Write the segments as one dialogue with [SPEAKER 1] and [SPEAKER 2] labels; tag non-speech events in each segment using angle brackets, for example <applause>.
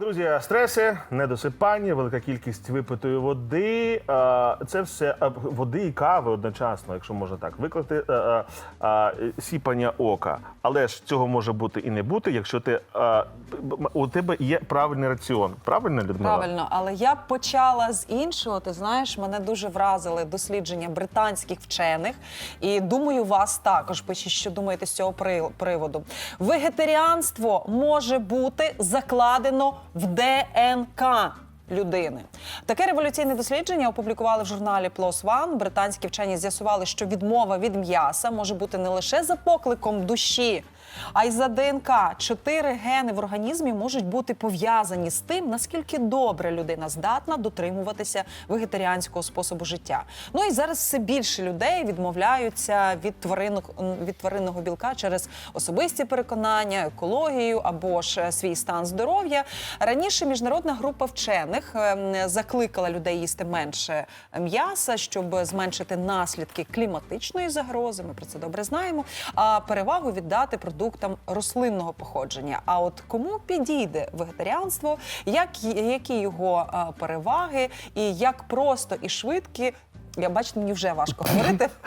[SPEAKER 1] Друзі, стреси, недосипання, велика кількість випитої води. е, Це все е, води і кави одночасно, якщо можна так викликати е, сіпання ока. Але ж цього може бути і не бути, якщо ти у тебе є правильний раціон. Правильно, Людмила?
[SPEAKER 2] Правильно, але я почала з іншого. Ти знаєш, мене дуже вразили дослідження британських вчених, і думаю, вас також пишіть, що думаєте з цього при- приводу. Вегетаріанство може бути закладено в ДНК. Людини таке революційне дослідження опублікували в журналі PLOS ONE. Британські вчені з'ясували, що відмова від м'яса може бути не лише за покликом душі, а й за ДНК. Чотири гени в організмі можуть бути пов'язані з тим, наскільки добре людина здатна дотримуватися вегетаріанського способу життя. Ну і зараз все більше людей відмовляються від тваринок від тваринного білка через особисті переконання, екологію або ж е, свій стан здоров'я. Раніше міжнародна група вчених ем, закликала людей їсти менше м'яса, щоб зменшити наслідки кліматичної загрози. Ми про це добре знаємо. А перевагу віддати продуктам рослинного походження. А от кому підійде вегетаріанство, як які його е, переваги, і як просто і швидкі. Я бачите, мені вже важко говорити. <laughs>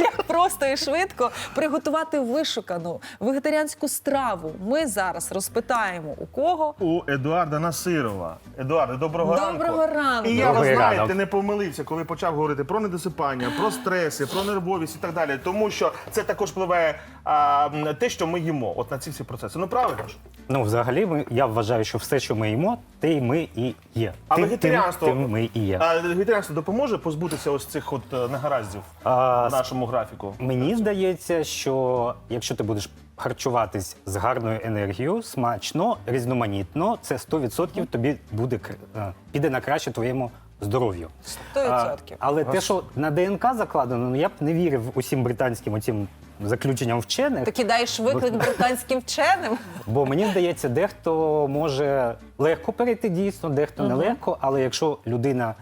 [SPEAKER 2] Як <laughs> просто і швидко приготувати вишукану вегетаріанську страву. Ми зараз розпитаємо у кого.
[SPEAKER 1] У Едуарда Насирова. Едуарде, доброго,
[SPEAKER 2] Доброго ранку.
[SPEAKER 1] І я вас
[SPEAKER 3] Добрий
[SPEAKER 1] знаєте,
[SPEAKER 3] ранок.
[SPEAKER 1] не помилився, коли почав говорити про недосипання, про стреси, про нервовість і так далі. Тому що це також впливає а, м, те, що ми їмо. От на ці всі процеси. Ну правильно ж?
[SPEAKER 3] Ну, взагалі, ми, я вважаю, що все, що ми їмо, те й ми і є.
[SPEAKER 1] А
[SPEAKER 3] Тим-
[SPEAKER 1] вегетаріанство,
[SPEAKER 3] Тим, тим ми і є.
[SPEAKER 1] А, вегетаріанство допоможе позбутися ось цих от е, негараздів
[SPEAKER 3] А,
[SPEAKER 1] в нашому графіку.
[SPEAKER 3] Мені здається, що якщо ти будеш харчуватись з гарною енергією, смачно, різноманітно, це 100% тобі буде кр- е, піде на краще твоєму здоров'ю.
[SPEAKER 2] 100%.
[SPEAKER 3] А, але те, що на ДНК закладено, ну я б не вірив усім британським оцім заключенням вчених.
[SPEAKER 2] Ти кидаєш виклик британським вченим.
[SPEAKER 3] Бо мені здається, дехто може легко перейти дійсно, дехто нелегко, але якщо людина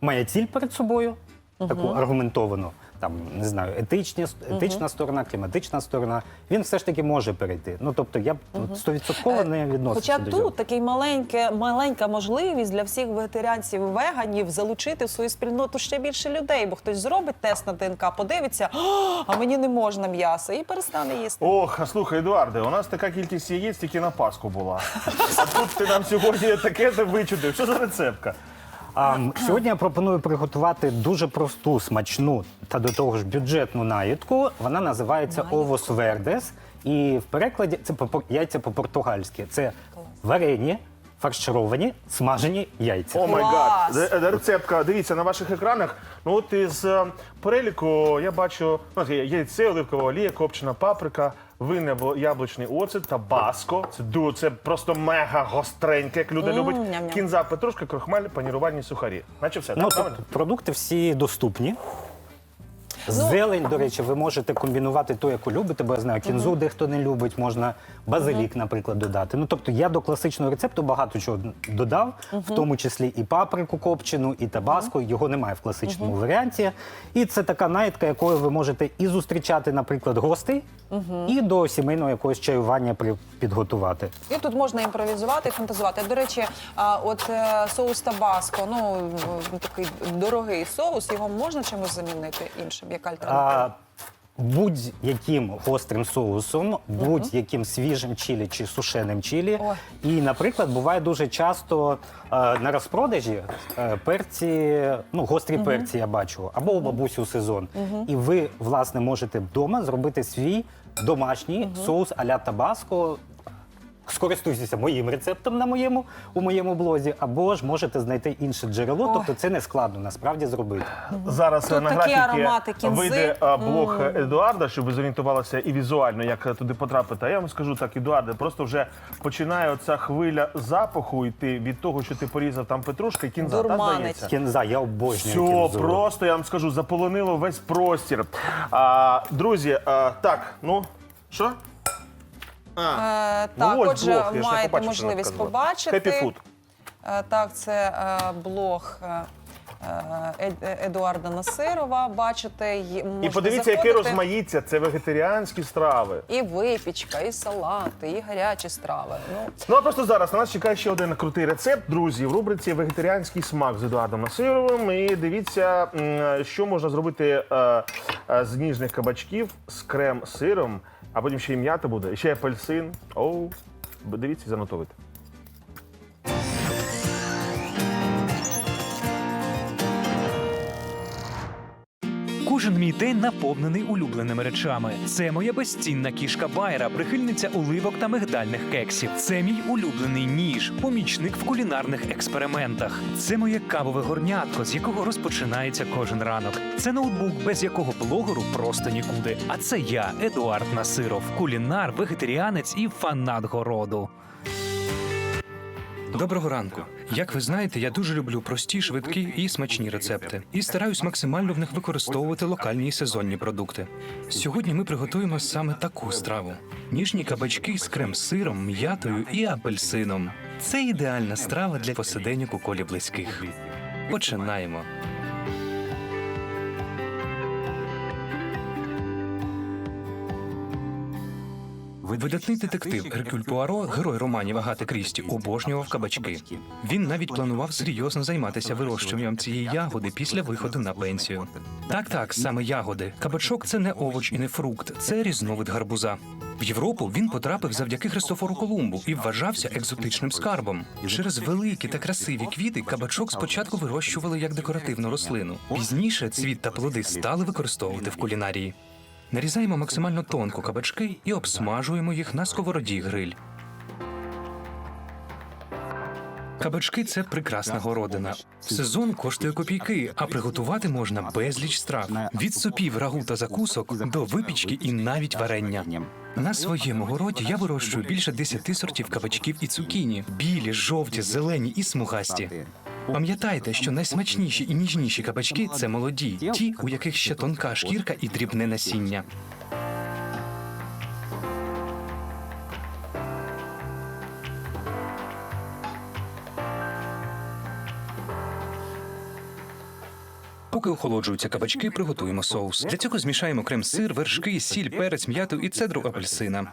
[SPEAKER 3] має ціль перед собою, таку аргументовану, там не знаю, етичні, етична сторона, кліматична сторона, він все ж таки може перейти. Ну тобто я б от стовідсотково не відносився
[SPEAKER 2] Хоча
[SPEAKER 3] до
[SPEAKER 2] тут такий маленьке, маленька можливість для всіх вегетаріанців веганів залучити в свою спільноту ще більше людей, бо хтось зробить тест на ДНК, подивиться, «О, а мені не можна м'ясо, і перестане їсти.
[SPEAKER 1] Ох, а слухай, Едуарде, у нас така кількість яєць тільки на Пасху була. <laughs> А тут ти нам сьогодні таке вичудив. Що за рецептка?
[SPEAKER 3] А, сьогодні я пропоную приготувати дуже просту, смачну та до того ж бюджетну наїдку. Вона називається овос вердес. І в перекладі це по- яйця по-португальськи. Це варені, фаршировані, смажені яйця.
[SPEAKER 1] О май гад.
[SPEAKER 2] Клас!
[SPEAKER 1] Ре- ре- Рецептка, дивіться на ваших екранах. Ну от із е, переліку я бачу ну, от є яйце, оливкова олія, копчена паприка, винне або яблучний оцет, табаско. Це ду, це просто мега гостреньке, як люди любить.
[SPEAKER 2] ням-ням.
[SPEAKER 1] Кінза, петрушка, крохмаль, панірувальні сухарі. Наче все,
[SPEAKER 3] Ну,
[SPEAKER 1] так,
[SPEAKER 3] тобто продукти всі доступні. Зелень, до речі, ви можете комбінувати ту, яку любите, бо я знаю, кінзу дехто не любить, можна базилік, наприклад, додати. Ну тобто я до класичного рецепту багато чого додав, в тому числі і паприку копчену, і табаско. Його немає в класичному варіанті. І це така наїдка, якою ви можете і зустрічати, наприклад, гостей, і до сімейного якогось чаювання при- підготувати.
[SPEAKER 2] І тут можна імпровізувати і фантазувати. До речі, а, от е, соус табаско, ну такий дорогий соус, його можна чимось замінити іншим, як альтернатива?
[SPEAKER 3] Будь-яким гострим соусом, будь-яким свіжим чилі чи сушеним чилі.
[SPEAKER 2] Ой.
[SPEAKER 3] І, наприклад, буває дуже часто е, на розпродажі е, перці, ну, гострі перці я бачу, або у бабусі у сезон. І ви, власне, можете вдома зробити свій домашній соус а-ля табаско. Скористуйтеся моїм рецептом на моєму у моєму блозі, або ж можете знайти інше джерело,
[SPEAKER 2] Ой.
[SPEAKER 3] тобто це не складно насправді зробити.
[SPEAKER 1] Зараз
[SPEAKER 2] Тут
[SPEAKER 1] на
[SPEAKER 2] такі
[SPEAKER 1] графіки
[SPEAKER 2] кінзи.
[SPEAKER 1] вийде а, блог Едуарда, щоб ви зорієнтувалися і візуально, як е, туди потрапити. А я вам скажу так, Едуарде, просто вже починає оця хвиля запаху йти від того, що ти порізав там петрушка і кінза. Та,
[SPEAKER 2] Дурманить.
[SPEAKER 1] здається?
[SPEAKER 3] Кінза, я обожнюю
[SPEAKER 1] Все,
[SPEAKER 3] кінзу.
[SPEAKER 1] просто я вам скажу, заполонило весь простір. А, друзі, а, так, ну що? А,
[SPEAKER 2] Е,
[SPEAKER 1] ну
[SPEAKER 2] так,
[SPEAKER 1] ось
[SPEAKER 2] отже,
[SPEAKER 1] блог, я ж не
[SPEAKER 2] маєте
[SPEAKER 1] побачив, що
[SPEAKER 2] можливість побачити.
[SPEAKER 1] Happy Food.
[SPEAKER 2] Е, Так, це е, блог е, е, Ед- Едуарда Насирова. Бачите, й-
[SPEAKER 1] І
[SPEAKER 2] можна
[SPEAKER 1] подивіться, яке
[SPEAKER 2] заходити.
[SPEAKER 1] розмаїття. Це вегетаріанські страви.
[SPEAKER 2] І випічка, і салати, і гарячі страви. Ну
[SPEAKER 1] Ну а просто зараз на нас чекає ще один крутий рецепт, друзі, в рубриці Вегетаріанський смак з Едуардом Насировим. І дивіться, м, що можна зробити е, е, з ніжних кабачків з крем-сиром, а потім ще і м'ята буде, і ще апельсин. Оу, дивіться
[SPEAKER 4] занотовити. Мій день наповнений улюбленими речами. Це моя безцінна кішка Байра, прихильниця оливок та мигдальних кексів. Це мій улюблений ніж, помічник в кулінарних експериментах. Це моє кавове горнятко, з якого розпочинається кожен ранок. Це ноутбук, без якого блогеру просто нікуди. А це я, Едуард Насиров, кулінар, вегетаріанець і фанат городу. Доброго ранку. Як ви знаєте, я дуже люблю прості, швидкі і смачні рецепти. І стараюсь максимально в них використовувати локальні і сезонні продукти. Сьогодні ми приготуємо саме таку страву: ніжні кабачки з крем-сиром, м'ятою і апельсином. Це ідеальна страва для посиденьок у колі близьких. Починаємо. Видатний детектив Еркюль Пуаро, герой романів Агати Крісті, обожнював кабачки. Він навіть планував серйозно займатися вирощуванням цієї ягоди після виходу на пенсію. Так, так, саме ягоди. Кабачок це не овоч і не фрукт, це різновид гарбуза. В Європу він потрапив завдяки Христофору Колумбу і вважався екзотичним скарбом. Через великі та красиві квіти кабачок спочатку вирощували як декоративну рослину. Пізніше цвіт та плоди стали використовувати в кулінарії. Нарізаємо максимально тонко кабачки і обсмажуємо їх на сковороді гриль. Кабачки це прекрасна городина. Сезон коштує копійки, а приготувати можна безліч страв від супів, рагу та закусок до випічки і навіть варення. На своєму городі я вирощую більше 10 сортів кабачків і цукіні: білі, жовті, зелені і смугасті. Пам'ятайте, що найсмачніші і ніжніші кабачки це молоді, ті, у яких ще тонка шкірка і дрібне насіння. Поки охолоджуються кабачки, приготуємо соус. Для цього змішаємо крем-сир, вершки, сіль, перець, м'яту і цедру апельсина.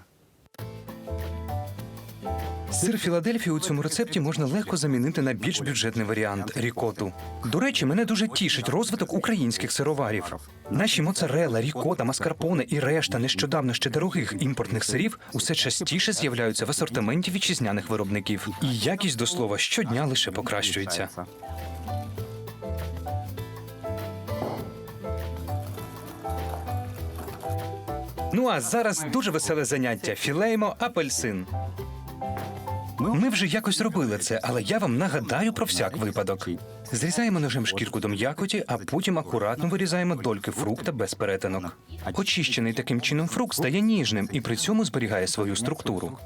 [SPEAKER 4] Сир Філадельфії у цьому рецепті можна легко замінити на більш бюджетний варіант рікоту. До речі, мене дуже тішить розвиток українських сироварів. Наші моцарела, рікота, маскарпоне і решта нещодавно ще дорогих імпортних сирів усе частіше з'являються в асортименті вітчизняних виробників. І якість до слова щодня лише покращується. Ну а зараз дуже веселе заняття. Філеймо апельсин. Ми вже якось робили це, але я вам нагадаю про всяк випадок. Зрізаємо ножем шкірку до м'якоті, а потім акуратно вирізаємо дольки фрукта без перетинок. Очищений таким чином фрукт стає ніжним і при цьому зберігає свою структуру.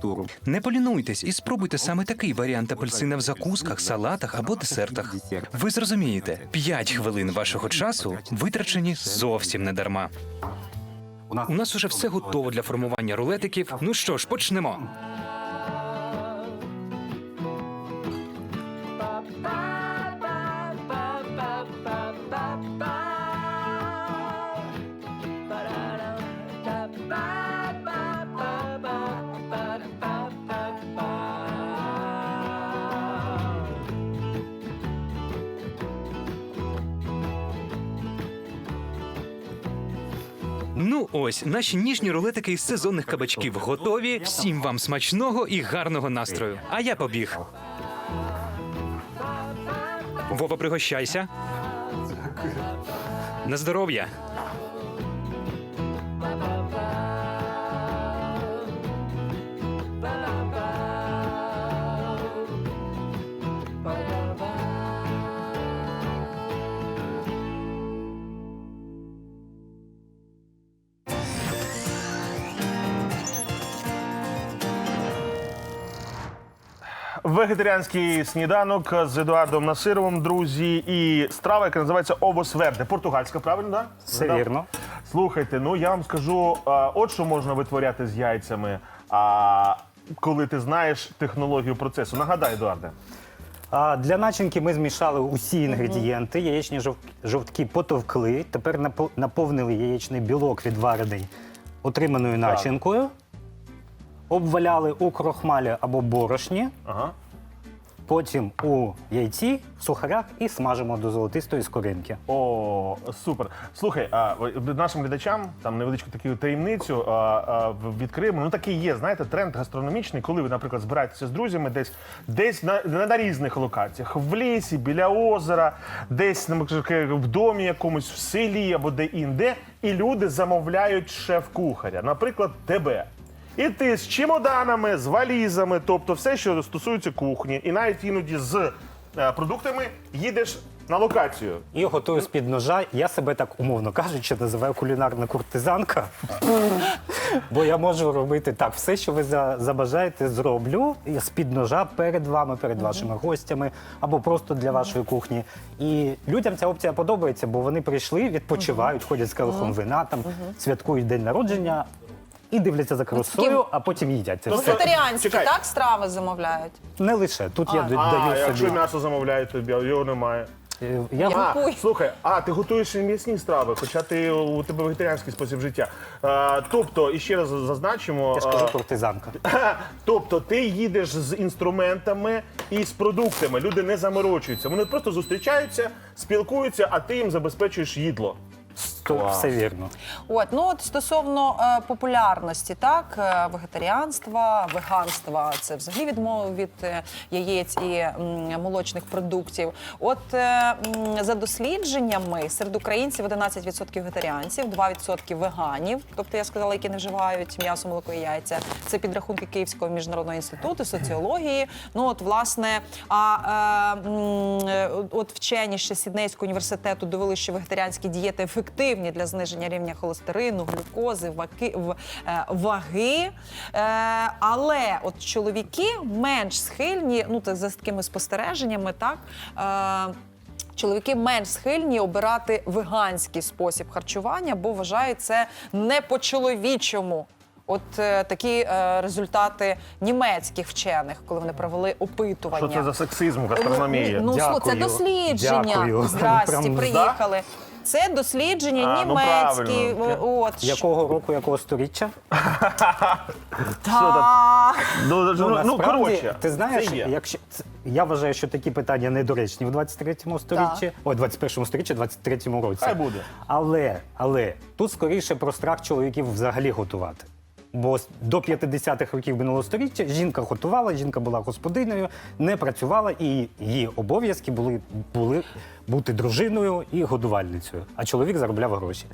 [SPEAKER 4] Не полінуйтесь і спробуйте саме такий варіант апельсина в закусках, салатах або десертах. Ви зрозумієте, 5 хвилин вашого часу витрачені зовсім не дарма. У нас уже все готово для формування рулетиків. Ну що ж, почнемо. Ну ось наші ніжні рулетики із сезонних кабачків готові. Всім вам смачного і гарного настрою. А я побіг. Вова, пригощайся. На здоров'я.
[SPEAKER 1] Вегетаріанський сніданок з Едуардом Насировим, друзі, і страва, яка називається Обос Верде. Португальська, правильно, да?
[SPEAKER 3] Все
[SPEAKER 1] Згадав?
[SPEAKER 3] вірно.
[SPEAKER 1] Слухайте, ну я вам скажу, а, от що можна витворяти з яйцями, а, коли ти знаєш технологію процесу. Нагадай, Едуарде.
[SPEAKER 3] А для начинки ми змішали усі інгредієнти. Яєчні жов- жовтки потовкли. Тепер напо- наповнили яєчний білок відварений отриманою начинкою. Обваляли у крохмалі або борошні,
[SPEAKER 1] Ага.
[SPEAKER 3] Потім у яйці, в сухарях і смажимо до золотистої скоринки.
[SPEAKER 1] О, супер. Слухай, а нашим глядачам там невеличку таку таємницю а, а, відкриємо. Ну такий є, знаєте, тренд гастрономічний, коли ви, наприклад, збираєтеся з друзями десь, десь на, на, на різних локаціях, в лісі, біля озера, десь наприклад, в домі якомусь, в селі або де інде, і люди замовляють шеф-кухаря, наприклад, тебе. І ти з чемоданами, з валізами, тобто все, що стосується кухні, і навіть іноді з е, продуктами їдеш на локацію.
[SPEAKER 3] І готую з-під ножа. Я себе так умовно кажучи, називаю кулінарна куртизанка. Бо я можу робити так, все, що ви за- забажаєте, зроблю і з-під ножа перед вами, перед вашими гостями або просто для вашої кухні. І людям ця опція подобається, бо вони прийшли, відпочивають, ходять з келихом вина, там святкують день народження і дивляться за красою, а потім їдять. Це все.
[SPEAKER 2] Вегетаріанські,
[SPEAKER 1] Чекай.
[SPEAKER 2] так, страви замовляють?
[SPEAKER 3] Не лише тут я д-
[SPEAKER 1] А,
[SPEAKER 3] даю
[SPEAKER 1] якщо
[SPEAKER 3] собі.
[SPEAKER 1] м'ясо замовляють тобі, а його немає.
[SPEAKER 3] Е, Я,
[SPEAKER 1] А, слухай, а ти готуєш і м'ясні страви, хоча ти у тебе вегетаріанський спосіб життя. А, тобто, і ще раз зазначимо.
[SPEAKER 3] я ж кажу
[SPEAKER 1] а,
[SPEAKER 3] куртизанка. <laughs>
[SPEAKER 1] Тобто ти їдеш з інструментами і з продуктами. Люди не заморочуються. Вони просто зустрічаються, спілкуються, а ти їм забезпечуєш їдло.
[SPEAKER 3] То все вірно.
[SPEAKER 2] От ну от стосовно е, популярності, так е, вегетаріанства, веганства, це взагалі відмова від е, яєць і м, молочних продуктів. От е, м, за дослідженнями серед українців 11% вегетаріанців, 2% веганів, тобто я сказала, які не вживають м'ясо, молоко і яйця. Це підрахунки Київського міжнародного інституту соціології. Ну от власне, а е, м, е, от вчені ще Сіднейського університету довели, що вегетаріанські дієти ефективні для зниження рівня холестерину, глюкози, ваки, е, ваги. Е, але от чоловіки менш схильні, ну так за такими спостереженнями, так. Е, Чоловіки менш схильні обирати веганський спосіб харчування, бо вважають це не по-чоловічому. От е, такі е, результати німецьких вчених, коли вони провели опитування.
[SPEAKER 1] Що це за сексизм в гастрономії?
[SPEAKER 2] Ну, слухай, це дослідження.
[SPEAKER 3] Дякую.
[SPEAKER 2] Здрасті,
[SPEAKER 3] Прям,
[SPEAKER 2] приїхали. Це дослідження
[SPEAKER 1] А, ну,
[SPEAKER 2] німецькі.
[SPEAKER 1] правильно.
[SPEAKER 2] От
[SPEAKER 3] Якого року, якого сторіччя? <laughs>
[SPEAKER 1] Ну, ну, ну,
[SPEAKER 3] насправді,
[SPEAKER 1] коротше,
[SPEAKER 3] ти знаєш,
[SPEAKER 1] це є.
[SPEAKER 3] якщо це- я вважаю, що такі питання недоречні в 23-му сторіччі, ой, 21-му сторіччі, 23-му році.
[SPEAKER 1] Хай буде.
[SPEAKER 3] Але, але тут скоріше про страх чоловіків взагалі готувати. Бо до 50-х років минулого століття жінка готувала, жінка була господиною, не працювала, і її обов'язки були, були бути дружиною і годувальницею. А чоловік заробляв гроші.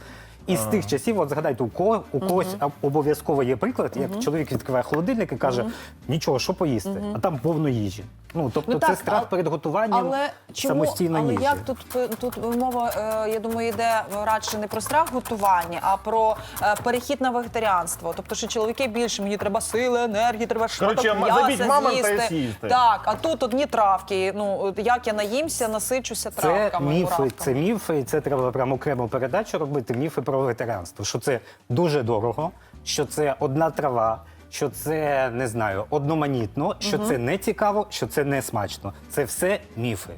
[SPEAKER 3] І з тих часів, от згадайте, у кого у когось обов'язково є приклад, як чоловік відкриває холодильник і каже: нічого, що поїсти, а там повно їжі. Ну тобто,
[SPEAKER 2] Ну,
[SPEAKER 3] це страх перед готуванням
[SPEAKER 2] Але чому
[SPEAKER 3] самостійно
[SPEAKER 2] але
[SPEAKER 3] їжі.
[SPEAKER 2] як тут тут мова? е, Я думаю, йде радше не про страх готування, а про е, перехід на вегетаріанство. Тобто, що чоловіки більше мені треба сили, енергії, треба шматок м'яса з'їсти. Так, а тут одні травки. Ну як я наїмся, насичуся
[SPEAKER 3] Це
[SPEAKER 2] травками.
[SPEAKER 3] міфи, це міфи, і це треба прямо окрему передачу робити. Міфи про вегетаріанство. Що це дуже дорого, що це одна трава, що це не знаю, одноманітно, що це не цікаво, що це не смачно. Це все міфи.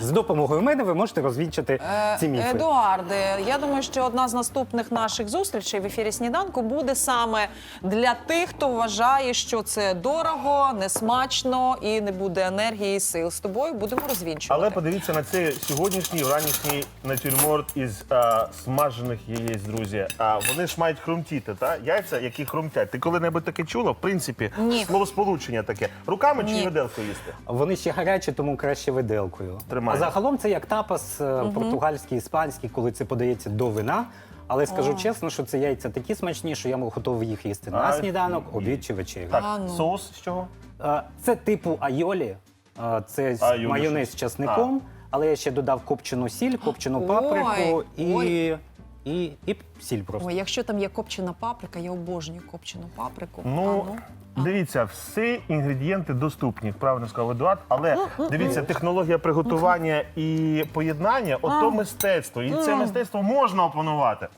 [SPEAKER 3] З допомогою мене ви можете розвінчити ці міфи.
[SPEAKER 2] Е, Едуарде, я думаю, що одна з наступних наших зустрічей в ефірі сніданку буде саме для тих, хто вважає, що це дорого, несмачно і не буде енергії і сил. З тобою будемо розвінчувати.
[SPEAKER 1] Але подивіться на цей сьогоднішній ранішній натюрморт із а, смажених яєць, друзі. А вони ж мають хрумтіти, та яйця, які хрумтять. Ти коли-небудь таке чула? В принципі,
[SPEAKER 2] Ні.
[SPEAKER 1] словосполучення таке. Руками чи
[SPEAKER 2] Ні.
[SPEAKER 1] виделкою їсти?
[SPEAKER 3] Вони ще гарячі, тому краще виделкою. А загалом це як тапас е, португальський, іспанський, коли це подається до вина. Але скажу чесно, що це яйця такі смачні, що я готовий їх їсти на
[SPEAKER 1] А,
[SPEAKER 3] сніданок, обід чи вечерю.
[SPEAKER 1] Так,
[SPEAKER 2] А, ну.
[SPEAKER 1] соус з чого?
[SPEAKER 3] Е, Це типу айолі, Е, це з
[SPEAKER 1] Айолі
[SPEAKER 3] майонез з
[SPEAKER 1] щось.
[SPEAKER 3] часником, але я ще додав копчену сіль, копчену
[SPEAKER 2] Ой,
[SPEAKER 3] паприку і,
[SPEAKER 2] ой.
[SPEAKER 3] І, і сіль просто.
[SPEAKER 2] Ой, якщо там є копчена паприка, я обожнюю копчену паприку.
[SPEAKER 1] Ну, дивіться, всі інгредієнти доступні, правильно сказав Едуард, але дивіться, технологія приготування і поєднання ото мистецтво. І це мистецтво можна опанувати.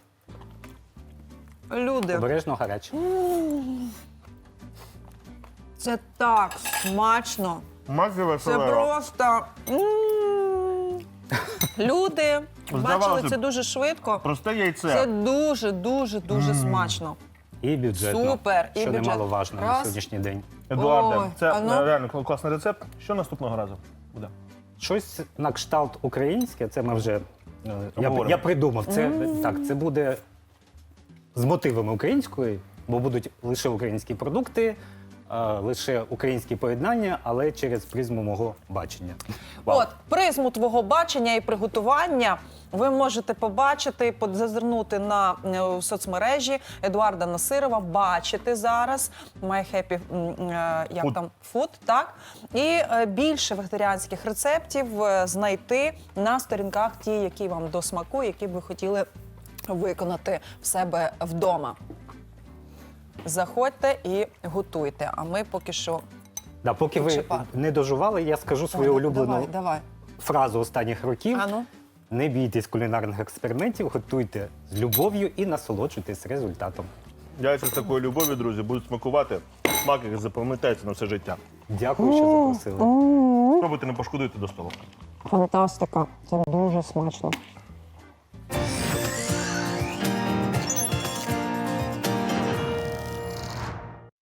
[SPEAKER 2] ну, люди,
[SPEAKER 3] Обережно гаряче.
[SPEAKER 2] це так смачно.
[SPEAKER 1] Маки
[SPEAKER 2] Це
[SPEAKER 1] веселеро.
[SPEAKER 2] просто. м. Люди бачили
[SPEAKER 1] Здавалося
[SPEAKER 2] це
[SPEAKER 1] б,
[SPEAKER 2] дуже швидко.
[SPEAKER 1] Просте яйце.
[SPEAKER 2] Це дуже, дуже, дуже смачно.
[SPEAKER 3] І бюджетно,
[SPEAKER 2] Супер, і
[SPEAKER 3] що
[SPEAKER 2] бюджет.
[SPEAKER 3] немаловажно на
[SPEAKER 2] Раз.
[SPEAKER 3] сьогоднішній день.
[SPEAKER 1] Едуарде,
[SPEAKER 2] Ой,
[SPEAKER 1] це
[SPEAKER 2] а ну.
[SPEAKER 1] е, реально кл- класний рецепт. Що наступного разу буде?
[SPEAKER 3] Щось на кшталт українське, це ми вже е, я, я придумав. Це так, це буде з мотивами української, бо будуть лише українські продукти, лише українські поєднання, але через призму мого бачення. Вау.
[SPEAKER 2] От призму твого бачення і приготування ви можете побачити, зазирнути на е, соцмережі Едуарда Насирова, бачити зараз My Happy е, як
[SPEAKER 1] Food.
[SPEAKER 2] там Food, так і е, більше вегетаріанських рецептів е, знайти на сторінках ті, які вам до смаку, які б ви хотіли виконати в себе вдома. Заходьте і готуйте. А ми поки що
[SPEAKER 3] Да, поки ви
[SPEAKER 2] Чіпа.
[SPEAKER 3] не дожували, я скажу свою улюблену
[SPEAKER 2] Давай, давай.
[SPEAKER 3] фразу останніх років.
[SPEAKER 2] Ану.
[SPEAKER 3] Не бійтесь кулінарних експериментів, готуйте з любов'ю і насолоджуйтесь результатом.
[SPEAKER 1] Яйця з такою любов'ю, друзі, будуть смакувати. Смак їх запам'ятається на все життя.
[SPEAKER 3] Дякую, що запросили.
[SPEAKER 1] Пробуйте, не пошкодуйте до столу.
[SPEAKER 2] Фантастика, це дуже смачно.